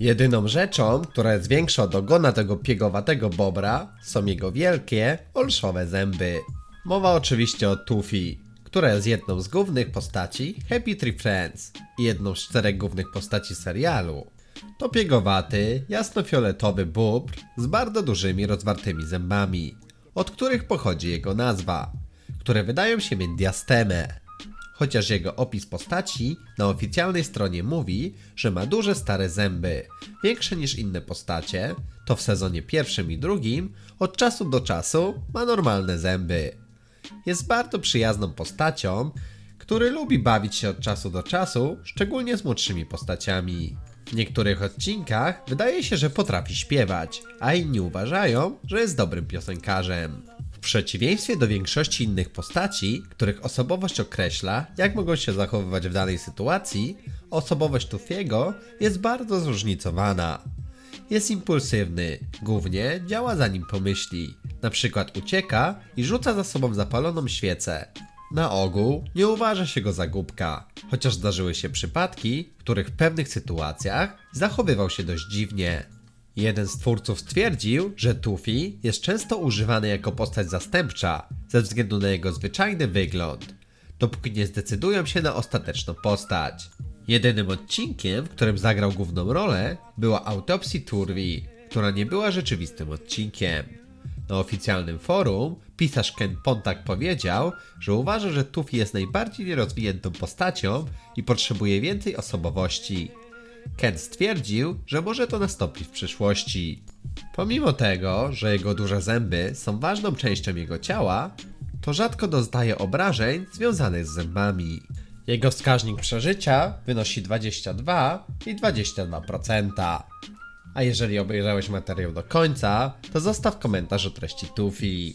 Jedyną rzeczą, która jest większa od ogona tego piegowatego bobra, są jego wielkie, olszowe zęby. Mowa oczywiście o Tufi, która jest jedną z głównych postaci Happy Tree Friends i jedną z czterech głównych postaci serialu. To piegowaty, jasnofioletowy bóbr z bardzo dużymi, rozwartymi zębami, od których pochodzi jego nazwa, które wydają się mieć diastemę. Chociaż jego opis postaci na oficjalnej stronie mówi, że ma duże stare zęby, większe niż inne postacie, to w sezonie pierwszym i drugim od czasu do czasu ma normalne zęby. Jest bardzo przyjazną postacią, który lubi bawić się od czasu do czasu, szczególnie z młodszymi postaciami. W niektórych odcinkach wydaje się, że potrafi śpiewać, a inni uważają, że jest dobrym piosenkarzem. Przeciwieństwie do większości innych postaci, których osobowość określa, jak mogą się zachowywać w danej sytuacji, osobowość Tufiego jest bardzo zróżnicowana. Jest impulsywny, głównie działa zanim pomyśli. Na przykład ucieka i rzuca za sobą zapaloną świecę. Na ogół nie uważa się go za głupka, chociaż zdarzyły się przypadki, w których w pewnych sytuacjach zachowywał się dość dziwnie. Jeden z twórców stwierdził, że Tufi jest często używany jako postać zastępcza ze względu na jego zwyczajny wygląd, dopóki nie zdecydują się na ostateczną postać. Jedynym odcinkiem, w którym zagrał główną rolę, była Autopsy Turvi, która nie była rzeczywistym odcinkiem. Na oficjalnym forum pisarz Ken Pontak powiedział, że uważa, że Tufi jest najbardziej rozwiniętą postacią i potrzebuje więcej osobowości. Ken stwierdził, że może to nastąpić w przyszłości. Pomimo tego, że jego duże zęby są ważną częścią jego ciała, to rzadko doznaje obrażeń związanych z zębami. Jego wskaźnik przeżycia wynosi 22 i 22%. A jeżeli obejrzałeś materiał do końca, to zostaw komentarz o treści Tufi.